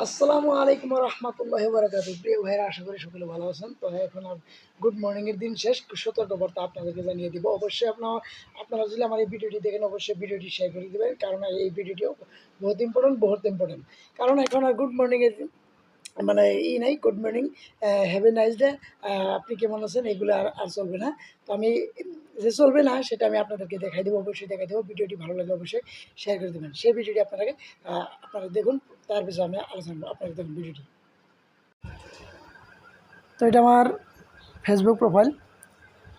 আসসালামু আলাইকুম রহমতুল্লাহ বারাকাতু প্রিয় ভাইরা, আশা করি সকলে ভালো আছেন। তো এখন গুড মর্নিংয়ের দিন শেষ। সতর্কবার্তা আপনাদেরকে জানিয়ে দিব। অবশ্যই আপনার, আপনারা যদি আমার এই ভিডিওটি দেখেন, অবশ্যই ভিডিওটি শেয়ার করে দেবেন। কারণ এই ভিডিওটি বহুত ইম্পর্টেন্ট বহুত ইম্পর্টেন্ট কারণ এখন আর গুড মর্নিংয়ের মানে ই নাই good morning have a nice day আপনি কেমন আছেন? এগুলো আর আর চলবে না। তো আমি, যে চলবে না, সেটা আমি আপনাদেরকে দেখাই দেবো, অবশ্যই দেখাই দেবো। ভিডিওটি ভালো লাগলে অবশ্যই শেয়ার করে দেবেন। সেই ভিডিওটি আপনাকে আপনারা দেখুন, তার বিষয়ে আমি আলোচনা করব। আপনারা দেখুন ভিডিওটি। তো এটা আমার ফেসবুক প্রোফাইল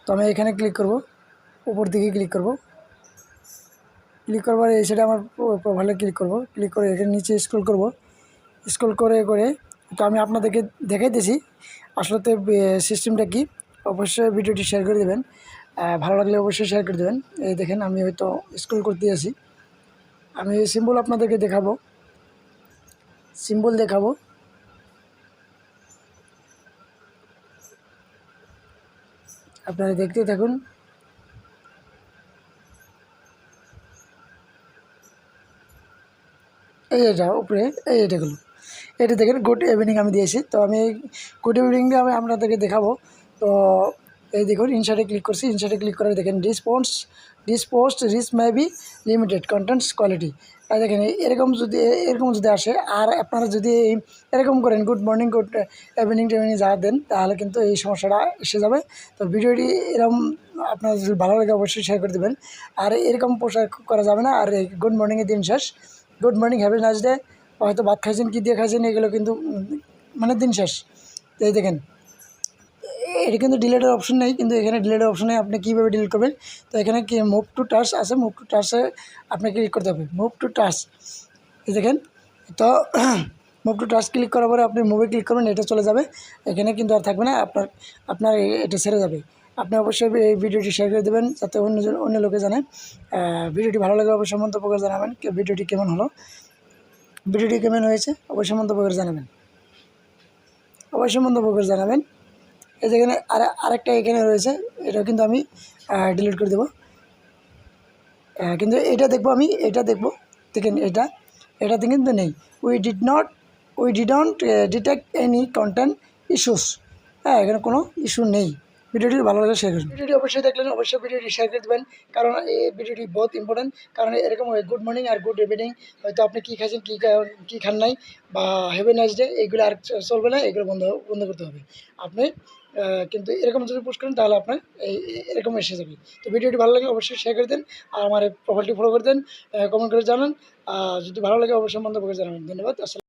তো আমি এখানে ক্লিক করব, উপর দিকে ক্লিক করব। ক্লিক করবার এই সাইডে আমার প্রোফাইলে ক্লিক করব। ক্লিক করে এখানে নিচে স্ক্রল করব। স্ক্রল করে করে তো আমি আপনাদেরকে দেখাইতেছি। আসলে তো সিস্টেমটা কি? অবশ্যই ভিডিওটি শেয়ার করে দেবেন। ভালো লাগলে অবশ্যই শেয়ার করে দেবেন। এই দেখেন, আমি হয়তো স্ক্রল করতে আছি। আমি সিম্বল আপনাদেরকে দেখাবো। সিম্বল দেখাবো। আপনারা দেখতে থাকুন। এই এটা, উপরে, এই এটাগুলো। এটা দেখেন গুড ইভিনিং আমি দিয়েছি। তো আমি গুড ইভিনিংটা আমি আপনাদেরকে দেখাবো। তো এই দেখুন ইনসার্টে ক্লিক করছি ইনসার্টে ক্লিক করে দেখেন রিসপন্স রিসপোস্ট রিস may be limited contents quality আর দেখেন, এরকম যদি এরকম যদি আসে, আর আপনারা যদি এরকম করেন গুড মর্নিং গুড ইভিনিং টিভিনিং যা দেন, তাহলে কিন্তু এই সমস্যাটা এসে যাবে। তো ভিডিওটি এরকম আপনার যদি ভালো লাগে অবশ্যই শেয়ার করে দেবেন। আর এরকম পোশাক করা যাবে না, আর গুড মর্নিংয়ের দিন শেষ। Good morning have a nice day হয়তো ভাত খাইছেন কী দিয়ে খাইছেন এগুলো কিন্তু মানে দিন শেষ এই দেখেন এটা কিন্তু ডিলেটের অপশন নেই কিন্তু এখানে ডিলেটের অপশনে আপনি কীভাবে ডিলিট করবেন তো এখানে কি মুভ টু টাচ আছে মুভ টু টাচে আপনাকে ক্লিক করতে হবে মুভ টু টাচ দেখেন তো মুভ টু টাচ ক্লিক করার পরে আপনি মুভে ক্লিক করবেন এটা চলে যাবে এখানে কিন্তু আর থাকবে না আপনার আপনার এটা ছেড়ে যাবে আপনি অবশ্যই এই ভিডিওটি শেয়ার করে দেবেন যাতে অন্য অন্য লোকে জানে ভিডিওটি ভালো লাগে অবশ্যই মন্তব্য করে জানাবেন ভিডিওটি কেমন হলো ভিডিওটি কেমন হয়েছে? অবশ্যই মন্তব্য করে জানাবেন। অবশ্যই মন্তব্য করে জানাবেন। এই যেখানে আর, আরেকটা এখানে রয়েছে এটা কিন্তু আমি ডিলিট করে দেবো। কিন্তু এটা দেখব আমি, এটা দেখব। দেখেন এটা, এটাতে কিন্তু নেই। We did not we didn't detect any content issues হ্যাঁ এখানে কোনো ইস্যু নেই। ভিডিওটি ভালো লাগে শেয়ার করুন ভিডিওটি অবশ্যই দেখলেন, অবশ্যই ভিডিওটি শেয়ার করে দেবেন, কারণ এই ভিডিওটি বহুত ইম্পর্টেন্ট কারণ এরকম গুড মর্নিং আর গুড ইভিনিং হয়তো আপনি কী খাচ্ছেন কী কী খান নাই, বা হ্যাভি নাইস ডে এগুলো আর চলবে না, এগুলো বন্ধ বন্ধ করতে হবে। আপনি কিন্তু এরকম যদি পোস্ট করেন, তাহলে আপনার এরকম এসে যাবে। তো ভিডিওটি ভালো লাগে অবশ্যই শেয়ার করে দেন, আর আমার প্রোফাইলটি ফলো করে দেন কমেন্ট করে জানান, আর যদি ভালো লাগে, অবশ্যই মন্তব্য করে জানাবেন। ধন্যবাদ